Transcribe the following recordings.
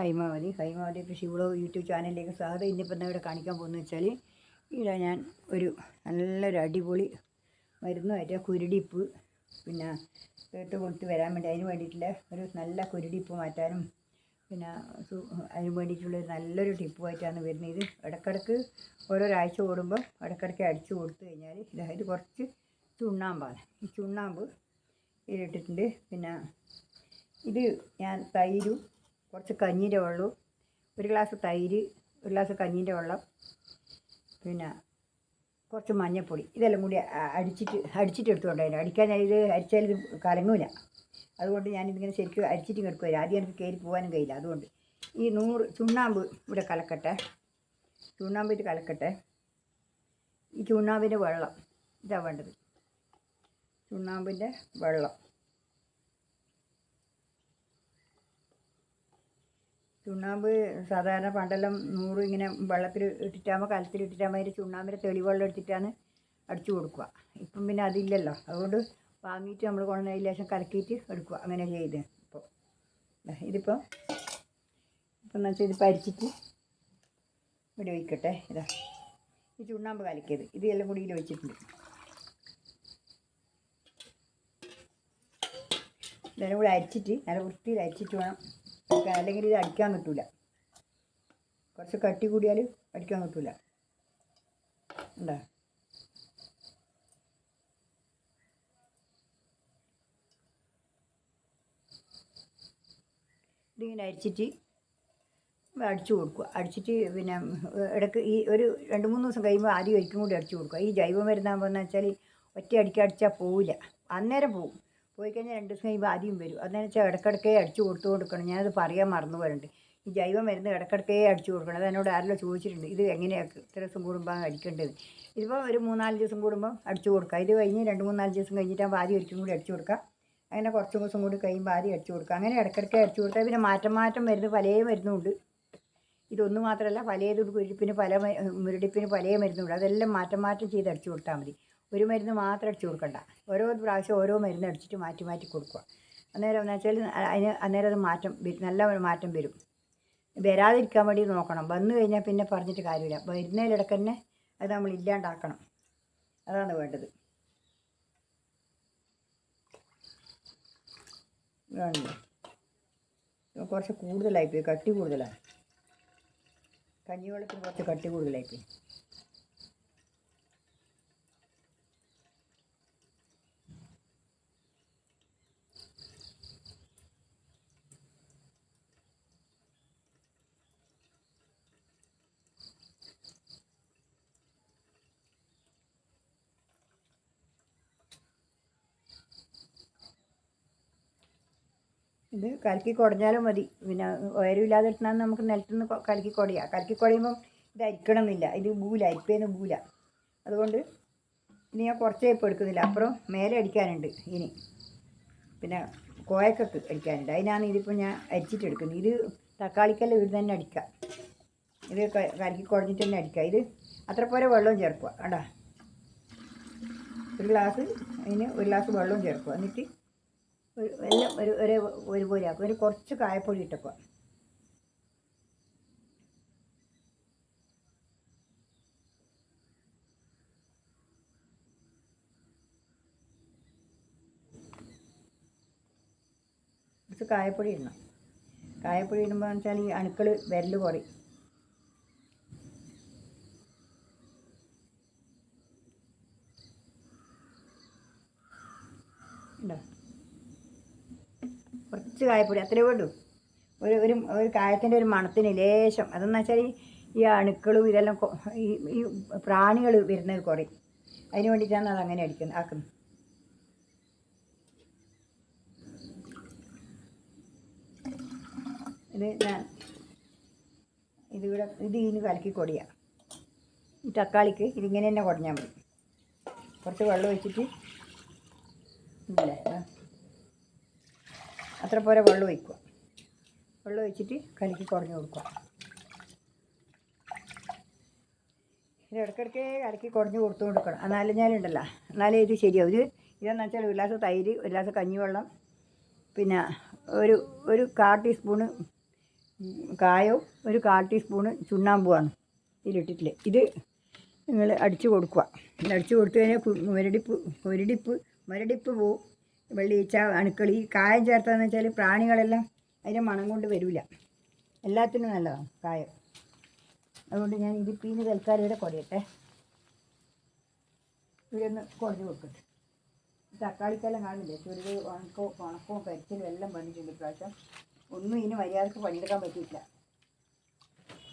ഹൈമാവതി ഹൈമാവതി കൃഷി vlog YouTube ചാനലിലേക്ക് സ്വാഗതം. ഇന്നിപ്പോൾ എന്താ ഇവിടെ കാണിക്കാൻ പോകുന്നത് വെച്ചാൽ ഇവിടെ ഞാൻ ഒരു നല്ലൊരു അടിപൊളി മരുന്ന് മരുന്നുമായിട്ട് കുരുടിപ്പ് പിന്നെ കേട്ട് കൊടുത്ത് വരാൻ വേണ്ടി അതിന് വേണ്ടിയിട്ടുള്ള ഒരു നല്ല കുരുടിപ്പ് മാറ്റാനും പിന്നെ അതിന് വേണ്ടിയിട്ടുള്ള നല്ലൊരു ടിപ്പുമായിട്ടാണ് വരുന്നത്. ഇടക്കിടക്ക് ഓരോരാഴ്ച ഓടുമ്പോൾ ഇടക്കിടക്ക് അടിച്ചു കൊടുത്തു കഴിഞ്ഞാൽ ഇതാ ഇത് കുറച്ച് ചുണ്ണാമ്പാണ്. ഈ ചുണ്ണാമ്പ് ഇതിലിട്ടിട്ടുണ്ട്. പിന്നെ ഇത് ഞാൻ തൈരും കുറച്ച് കഞ്ഞീന്റെ വെള്ളവും ഒരു ഗ്ലാസ് തൈര് ഒരു ഗ്ലാസ് കഞ്ഞീന്റെ വെള്ളം പിന്നെ കുറച്ച് മഞ്ഞൾപ്പൊടി. ഇതെല്ലാം കൂടി അടിച്ചിട്ട് അടിച്ചിട്ട് എടുത്തുകൊണ്ടായിരുന്നു അടിക്കാൻ ഞാൻ ഇത് അരിച്ചാൽ ഇത് കലങ്ങൂല. അതുകൊണ്ട് ഞാനിതിങ്ങനെ ശരിക്കും അരിച്ചിട്ട് എടുക്കുമല്ലോ ആദ്യം എനിക്ക് കയറി പോകാനും കഴിയില്ല. അതുകൊണ്ട് ഈ നൂറ് ചുണ്ണാമ്പ് ഇവിടെ കലക്കട്ടെ. ചുണ്ണാമ്പ് ഇത് കലക്കട്ടെ. ഈ ചുണ്ണാമ്പിന്റെ വെള്ളം ഇതാണ് വേണ്ടത്. ചുണ്ണാമ്പിന്റെ വെള്ളം. ചുണ്ണാമ്പ് സാധാരണ പണ്ടെല്ലാം നൂറ് ഇങ്ങനെ വെള്ളത്തിൽ ഇട്ടിട്ടാകുമ്പോൾ കലത്തിൽ ഇട്ടിട്ടാകുമ്പോൾ അതിന്റെ ചുണ്ണാമ്പിന്റെ തെളിവെള്ളം എടുത്തിട്ടാണ് അടിച്ചു കൊടുക്കുക. ഇപ്പം പിന്നെ അതില്ലല്ലോ. അതുകൊണ്ട് വാങ്ങിയിട്ട് നമ്മൾ കൊണ്ടുവന്ന ലേശം കലക്കിയിട്ട് എടുക്കുക. അങ്ങനെ ചെയ്ത് ഇപ്പോൾ ഇതിപ്പോൾ ഇപ്പം എന്ന് വെച്ചാൽ ഇത് പരിച്ചിട്ട് ഇവിടെ ഒഴിക്കട്ടെ ഇതാ. ഈ ചുണ്ണാമ്പ് കലക്കിയത്. ഇത് എല്ലാം കൂടി ഇതിൽ വെച്ചിട്ടുണ്ട്. ഇതെല്ലാം കൂടി അരിച്ചിട്ട് നല്ല വൃത്തിയിൽ അരിച്ചിട്ട് വേണം. അല്ലെങ്കിൽ ഇത് അടിക്കാൻ കിട്ടില്ല കുറച്ച് കട്ടി കൂടിയാൽ അടിക്കാൻ പറ്റൂല. ഉണ്ടോ ഇതിങ്ങനെ അരിച്ചിട്ട് അടിച്ചു കൊടുക്കുക. അടിച്ചിട്ട് പിന്നെ ഇടയ്ക്ക് ഈ ഒരു രണ്ട് മൂന്ന് ദിവസം കഴിയുമ്പോൾ ആദ്യം ഒരിക്കും കൂടി അടിച്ചു കൊടുക്കുക. ഈ ജൈവ മരുന്നാകുമ്പോൾ എന്ന് വെച്ചാൽ ഒറ്റ അടിക്കടിച്ചാൽ പോവില്ല. അന്നേരം പോവും. പോയി കഴിഞ്ഞാൽ രണ്ട് ദിവസം കഴിയുമ്പോൾ ആദ്യം വരും. അതെന്ന് വെച്ചാൽ ഇടക്കിടക്കേ അടിച്ചു കൊടുത്തു കൊടുക്കണം. ഞാനത് പറയാൻ മറന്നു പോലുണ്ട് ഈ ജൈവ മരുന്ന് ഇടക്കിടക്കേ അടിച്ചു കൊടുക്കണം. അത് എന്നോട് ആരെല്ലോ ചോദിച്ചിട്ടുണ്ട്. ഇത് എങ്ങനെയാണ് ഇത്ര ദിവസം കൂടുമ്പോൾ അടിക്കേണ്ടത്? ഇതിപ്പോൾ ഒരു മൂന്നാൽ ദിവസം കൂടുമ്പോൾ അടിച്ചു കൊടുക്കുക ഇത് കഴിഞ്ഞ് രണ്ട് മൂന്നാൽ ദിവസം കഴിഞ്ഞിട്ടാകുമ്പോൾ ആദ്യം ഒരിക്കലും കൂടി അടിച്ചു കൊടുക്കുക അങ്ങനെ കുറച്ച് ദിവസം കൂടി കഴിയുമ്പോൾ ആദ്യം അടിച്ചു കൊടുക്കുക അങ്ങനെ ഇടയ്ക്കിടയ്ക്ക് അടിച്ചു കൊടുത്താൽ പിന്നെ മാറ്റം മാറ്റം മരുന്ന് പല മരുന്നുണ്ട്. ഇതൊന്നും മാത്രമല്ല പലതും കുരുടിപ്പിന് പല മുരടിപ്പിന് പല മരുന്നുണ്ട്. അതെല്ലാം മാറ്റം മാറ്റം ചെയ്ത് അടിച്ചു കൊടുത്താൽ മതി. ഒരു മരുന്ന് മാത്രം അടിച്ചു കൊടുക്കണ്ട. ഓരോ പ്രാവശ്യം ഓരോ മരുന്ന് അടിച്ചിട്ട് മാറ്റി മാറ്റി കൊടുക്കുക. അന്നേരം എന്ന് വെച്ചാൽ അതിന് അന്നേരം അത് മാറ്റം നല്ല മാറ്റം വരും. വരാതിരിക്കാൻ വേണ്ടി നോക്കണം. വന്നു കഴിഞ്ഞാൽ പിന്നെ പറഞ്ഞിട്ട് കാര്യമില്ല. വരുന്നതിലിടക്ക് തന്നെ അത് നമ്മൾ ഇല്ലാണ്ടാക്കണം. അതാണ് വേണ്ടത്. വേണ്ടത് കുറച്ച് കൂടുതലായിപ്പോയി കട്ടി കൂടുതലാണ്. കഞ്ഞിവെള്ളത്തിന് കുറച്ച് കട്ടി കൂടുതലായിപ്പോയി ഇത് കലക്കി കുടഞ്ഞാലും മതി. പിന്നെ ഉയരമില്ലാതെ ഇട്ടാൽ നമുക്ക് നിലത്തുനിന്ന് കലക്കി കുടയാം. കലക്കി കുടയുമ്പം ഇത് അരിക്കണമെന്നില്ല ഇത് ബൂല അരിപ്പേന്ന് ബൂല അതുകൊണ്ട് ഇനി ഞാൻ കുറച്ചേ ഇപ്പോൾ എടുക്കുന്നില്ല. അപ്പുറം മേലെ അടിക്കാനുണ്ട് ഇനി. പിന്നെ കോയക്കൊക്കെ അടിക്കാനുണ്ട്. അതിനാണ് ഇതിപ്പോൾ ഞാൻ അരിച്ചിട്ട് എടുക്കുന്നത്. ഇത് തക്കാളിക്കല്ല ഇവിടെ തന്നെ അടിക്കാം ഇത് കലക്കി കുടഞ്ഞിട്ട് തന്നെ അടിക്കാം ഇത് അത്ര പോലെ വെള്ളവും ചേർക്കുക. കണ്ടാ? ഒരു ഗ്ലാസ് അതിന് ഒരു ഗ്ലാസ് വെള്ളവും ചേർക്കുക. എന്നിട്ട് എല്ലാം ഒരു ഒരേ ഒരുപോലെ ആക്കും. ഒരു കുറച്ച് കായപ്പൊടി ഇട്ടപ്പോൾ കുറച്ച് കായപ്പൊടി ഇടണം. കായപ്പൊടി ഇടുമ്പോൾ വെച്ചാൽ ഈ അണുക്കൾ വിരൽ കുറയും ഉണ്ടോ കുറച്ച് കായപ്പൊടി അത്രേ ഉള്ളൂ. ഒരു ഒരു ഒരു കായത്തിന്റെ ഒരു മണത്തിന് ലേശം. അതെന്ന് വെച്ചാൽ ഈ അണുക്കളും ഇതെല്ലാം ഈ ഈ പ്രാണികൾ വരുന്നത് കുറേ. അതിന് വേണ്ടിയിട്ടാണ് അത് അങ്ങനെ അടിക്കുന്നത് ആക്കുന്നത്. ഇത് ഞാൻ ഇതിവിടെ ഇത് ഇതിന് കലക്കി കൊടിയാ. ഈ തക്കാളിക്ക് ഇതിങ്ങനെ തന്നെ കുടഞ്ഞാൽ മതി. കുറച്ച് വെള്ളം ഒഴിച്ചിട്ട്. ഇല്ലേ. അത്ര പോലെ വെള്ളം ഒഴിക്കുക. വെള്ളം ഒഴിച്ചിട്ട് കലക്കി കുറഞ്ഞു കൊടുക്കുക. ഇത് ഇടയ്ക്കിടയ്ക്ക് കലക്കി കുറഞ്ഞ് കൊടുത്തു കൊടുക്കണം. എന്നാലും ഞാനുണ്ടല്ലോ എന്നാലേ ഇത് ശരിയാവും. ഇത് ഇതെന്ന് വെച്ചാൽ ഒരു ഗ്ലാസ് തൈര് ഒരു ഗ്ലാസ് കഞ്ഞിവെള്ളം പിന്നെ ഒരു ഒരു കാൽ ടീസ്പൂണ് കായവും ഒരു കാൽ ടീസ്പൂണ് ചുണ്ണാമ്പുമാണ് ഇതിലിട്ടിട്ടില്ല. ഇത് നിങ്ങൾ അടിച്ചു കൊടുക്കുക. അടിച്ചു കൊടുത്തു കഴിഞ്ഞാൽ മുരടിപ്പ് മുരടിപ്പ് മുരടിപ്പ് പോവും. വെള്ളിയിച്ച അണുക്കൾ ഈ കായം ചേർത്തതെന്ന് വെച്ചാൽ പ്രാണികളെല്ലാം അതിന്റെ മണം കൊണ്ട് വരില്ല എല്ലാത്തിനും നല്ലതാണ് കായം. അതുകൊണ്ട് ഞാൻ ഇത് പിന്നെ തൽക്കാലം കുറയട്ടെ ഇവിടെ ഒന്ന് കുറഞ്ഞ് കൊടുക്കട്ടെ തക്കാളിക്കെല്ലാം കാണില്ലേ ചുരുത് ഉണക്കവും ഉണക്കവും കരിച്ചിലും എല്ലാം വന്നിട്ടുണ്ട് ഇപ്രാവശ്യം. ഒന്നും ഇനി മര്യാദയ്ക്ക് പണിയെടുക്കാൻ പറ്റിയിട്ടില്ല.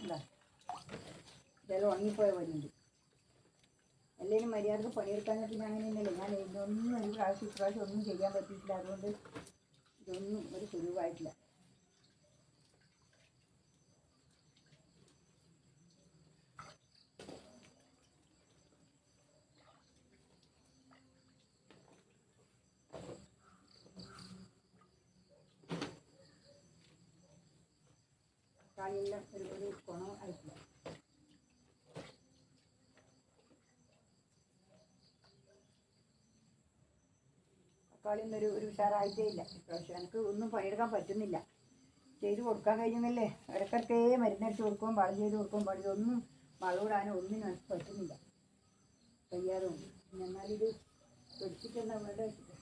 എന്താ ഇതെല്ലാം ഉണങ്ങിപ്പോയ പോലുണ്ട് എല്ലാവരും മര്യാദയ്ക്ക് പണിയെടുക്കാൻ പിന്നെ അങ്ങനെ തന്നെയല്ലേ ഞാൻ ഇതൊന്നും ഒരു പ്രാവശ്യം ഇപ്രാവശ്യം ഒന്നും ചെയ്യാൻ പറ്റിയിട്ടില്ല. അതുകൊണ്ട് ഇതൊന്നും ഒരു സുരുവായിട്ടില്ല കായെല്ലാം ഒരു ഒരു ഗുണം ആയിട്ടില്ല. തക്കാളി ഒന്നും ഒരു ഉഷാറായിട്ടേ ഇല്ല. ഇപ്രാവശ്യം എനിക്ക് ഒന്നും പണിയെടുക്കാൻ പറ്റുന്നില്ല. ചെയ്ത് കൊടുക്കാൻ കഴിയുന്നില്ലേ ഇടയ്ക്കിടക്കേ മരുന്നടിച്ച് കൊടുക്കും വളം ചെയ്ത് കൊടുക്കും വളം ഒന്നും വളവിടാനോ ഒന്നിനും എനിക്ക് പറ്റുന്നില്ല. പിന്നെ എന്നാലിത് പിടിച്ചിട്ടുണ്ട് വെച്ചിട്ട്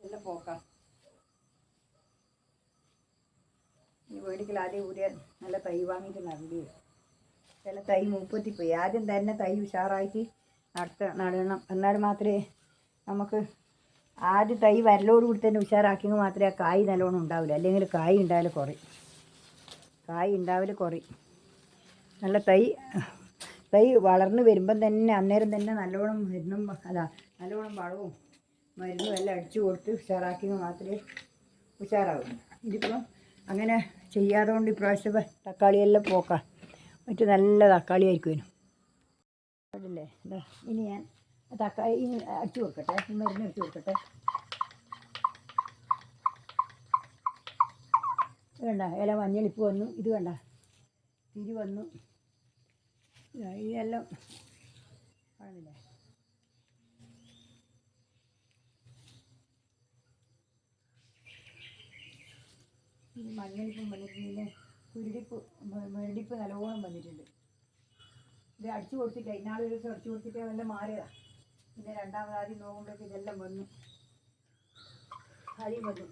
നല്ല പോക്കാം ഈ മേടിക്കൽ ആദ്യം കൂടിയ നല്ല തൈ വാങ്ങിയിട്ട് നടണ്ടി ചില തൈ മൂപ്പത്തിപ്പോയി ആദ്യം തന്നെ തൈ ഉഷാറാക്കി നടത്ത നടണം. എന്നാൽ മാത്രമേ നമുക്ക് ആദ്യം തൈ വരലോടുകൂടി തന്നെ ഉഷാറാക്കിയെങ്കിൽ മാത്രമേ ആ കായ് നല്ലോണം ഉണ്ടാവില്ല അല്ലെങ്കിൽ കായ് ഉണ്ടാവില്ല കുറയും. കായ് ഉണ്ടാവില്ല കുറയും. നല്ല തൈ തൈ വളർന്നു വരുമ്പം തന്നെ അന്നേരം തന്നെ നല്ലോണം മരുന്നും അല്ല നല്ലോണം വളവും മരുന്നും എല്ലാം അടിച്ചു കൊടുത്ത് ഉഷാറാക്കിയെങ്കിൽ മാത്രമേ ഉഷാറാവുള്ളൂ ഇതിപ്പം അങ്ങനെ ചെയ്യാതെ ഇപ്രാവശ്യം തക്കാളിയെല്ലാം പോക്കാം. മറ്റു നല്ല തക്കാളി ആയിരിക്കും അതില്ലേ ഇനി ഞാൻ തക്കാളി ഇനി അടിച്ചു കൊടുക്കട്ടെ മരുന്ന് അടിച്ചു കൊടുക്കട്ടെ. വേണ്ട ഇല മഞ്ഞളിപ്പ് വന്നു ഇത് വേണ്ട തിരി വന്നു. ഇതാ, ഇതെല്ലാം കാണുന്നില്ലേ ഇത് മഞ്ഞളിപ്പം വന്നിട്ടുണ്ട് കുരുടിപ്പ് മരടിപ്പ് നല്ലോണം വന്നിട്ടുണ്ട്. ഇത് അടിച്ചു കൊടുത്തിട്ട് ഇന്നാൾ ഒരു ദിവസം അടിച്ചു കൊടുത്തിട്ട് വല്ല മാറിയതാ. പിന്നെ രണ്ടാമത് ആദ്യം നോക്കുമ്പോഴേക്ക് ഇതെല്ലാം വന്നു. ആദ്യം വന്നു.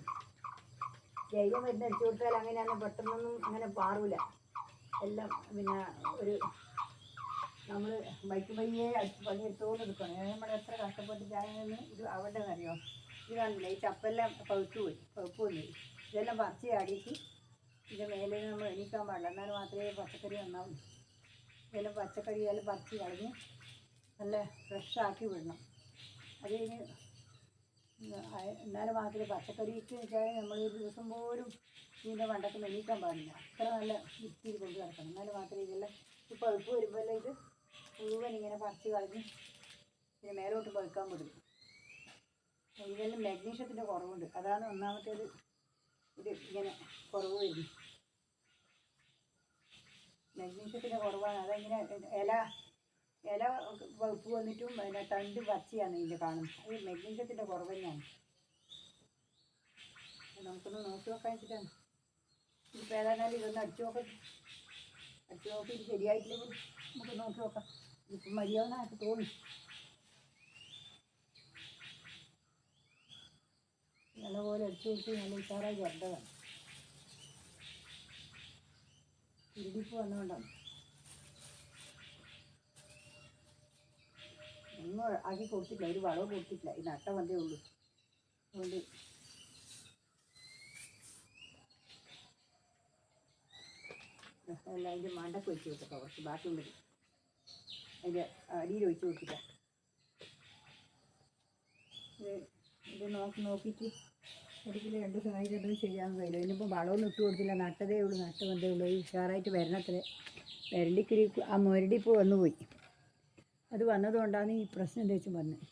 ജൈവം മരുന്ന് അടിച്ചു കൊടുത്താൽ അങ്ങനെയാണ് പെട്ടെന്നൊന്നും അങ്ങനെ പാറൂല. എല്ലാം പിന്നെ ഒരു നമ്മൾ ബൈക്ക് പയ്യെ അടിച്ച് പണിയെടുത്തോണ്ട് എടുക്കണം നമ്മൾ എത്ര കഷ്ടപ്പെട്ടിട്ടാണെന്ന് ഇത് അവിടെ അറിയോ ഇതാണല്ലേ ഈ ചപ്പെല്ലാം പഴുത്തു പോയി പഴുപ്പ് വന്നു. ഇതെല്ലാം പറിച്ച് ആടിയിട്ട് ഇതിന്റെ മേലെ നമ്മൾ എണീക്കാൻ പാടില്ല എന്നാൽ മാത്രമേ പച്ചക്കറി നന്നാവും. ഇതെല്ലാം പച്ചക്കറി എല്ലാം പറിച്ച് കളഞ്ഞ് നല്ല ഫ്രഷാക്കി വിടണം. അത് എന്നാലും മാത്രമേ പച്ചക്കറിക്ക് വെച്ചാൽ നമ്മൾ ഒരു ദിവസം പോലും ഇതിന്റെ വണ്ടത്തിൽ എണീക്കാൻ പാടില്ല. അത്ര നല്ല വൃത്തിയിൽ കൊണ്ട് കിടക്കണം എന്നാലും മാത്രമേ ഇതെല്ലാം ഈ പഴുപ്പ് വരുമ്പോൾ ഇത് മുഴുവൻ ഇങ്ങനെ പറിച്ച് കളഞ്ഞ് പിന്നെ മേലോട്ട് പഴുക്കാൻ വിടും ഇതെല്ലാം മാഗ്നീഷ്യത്തിന്റെ കുറവുണ്ട്. അതാണ് ഒന്നാമത്തേത് ഇത് ഇങ്ങനെ കുറവ് വരുന്നു മാഗ്നീഷ്യത്തിന്റെ കുറവാണ്. അതങ്ങനെ ഇല ഇല വെപ്പ് വന്നിട്ടും പിന്നെ തണ്ട് പച്ചയാണ് ഇതിന്റെ കാണുന്നത്. അത് മെഗ്നീഷ്യത്തിന്റെ കുറവ് തന്നെയാണ്. നമുക്കൊന്ന് നോക്കി നോക്കാൻ വെച്ചിട്ടാണ്. ഇപ്പോൾ ഏതായാലും ഇതൊന്ന് അടിച്ചു നോക്കാം. അടിച്ചു നോക്കി ഇത് ശരിയായിട്ടില്ലെങ്കിൽ നമുക്ക് നോക്കി നോക്കാം. ഇപ്പം മതിയാവുന്ന എനിക്ക് തോന്നി. നല്ലപോലെ അടിച്ചു കൊടുത്ത് നല്ല ഉഷാറായി വരേണ്ടതാണ്. ഇരുടിപ്പ് വന്നുകൊണ്ടാണ് ഒന്നും ആക്കി കൊടുത്തിട്ടില്ല ഒരു വളവ് കൊടുത്തിട്ടില്ല. ഈ നട്ട വന്നേ ഉള്ളൂ. അതുകൊണ്ട് എല്ലാം അതിന്റെ മണ്ടക്ക് വെച്ച് കൊടുത്തപ്പോൾ കുറച്ച് ബാക്കിയുള്ളത് അതിന്റെ അടിയിൽ ഒഴിച്ച് കൊടുത്തില്ല ഇത് നോക്കി നോക്കിയിട്ട് ഒരിക്കലും രണ്ട് സഹായി രണ്ടും ചെയ്യാൻ കഴിയില്ല. ഇനിയിപ്പോൾ വളമൊന്നും ഇട്ട് കൊടുത്തില്ല. നട്ടതേ ഉള്ളൂ. നട്ട് വന്നേ ഉള്ളൂ. ഈ ഉഷാറായിട്ട് വരണത്രേ. വരണ്ടിക്കിരി ആ മുരടിപ്പ് വന്നു പോയി. അത് വന്നതുകൊണ്ടാണ് ഈ പ്രശ്നം എന്താ വെച്ച് വന്നത്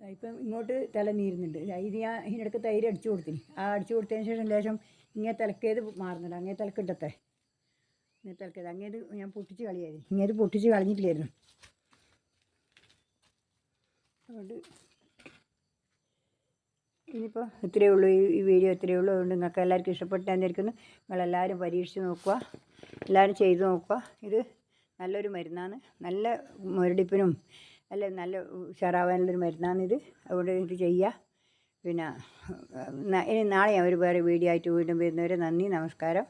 ഇപ്പം ഇങ്ങോട്ട് തല നീരുന്നുണ്ട് ഇത് ഞാൻ ഇതിനിടയ്ക്ക് തൈര് അടിച്ചു കൊടുത്തിന്. ആ അടിച്ചു കൊടുത്തതിന് ശേഷം ലേശം ഇങ്ങനെ തലക്കേത് മാറുന്നുണ്ട്. അങ്ങേ തലക്കിട്ടത്തെ ഇങ്ങനെ ഇളക്കിയത് അങ്ങേത് ഞാൻ പൊട്ടിച്ച് കളിയായിരുന്നു. ഇങ്ങനെ പൊട്ടിച്ച് കളഞ്ഞിട്ടില്ലായിരുന്നു. അതുകൊണ്ട് ഇനിയിപ്പോൾ ഇത്രയേ ഉള്ളൂ. ഈ വീഡിയോ ഇത്രയേ ഉള്ളൂ. അതുകൊണ്ട് നിങ്ങൾക്ക് എല്ലാവർക്കും ഇഷ്ടപ്പെട്ടാന്നിരിക്കുന്നു നിങ്ങളെല്ലാവരും പരീക്ഷിച്ച് നോക്കുക. എല്ലാവരും ചെയ്ത് നോക്കുക. ഇത് നല്ലൊരു മരുന്നാണ്. നല്ല മുരടിപ്പിനും നല്ല നല്ല ഉഷാറാവാനുള്ളൊരു ഇത്. അതുകൊണ്ട് ഇത് ചെയ്യുക. പിന്നെ ഇനി നാളെ ഞാൻ ഒരു വേറെ വീഡിയോ ആയിട്ട് വീണ്ടും വരുന്നവരെ നന്ദി നമസ്കാരം.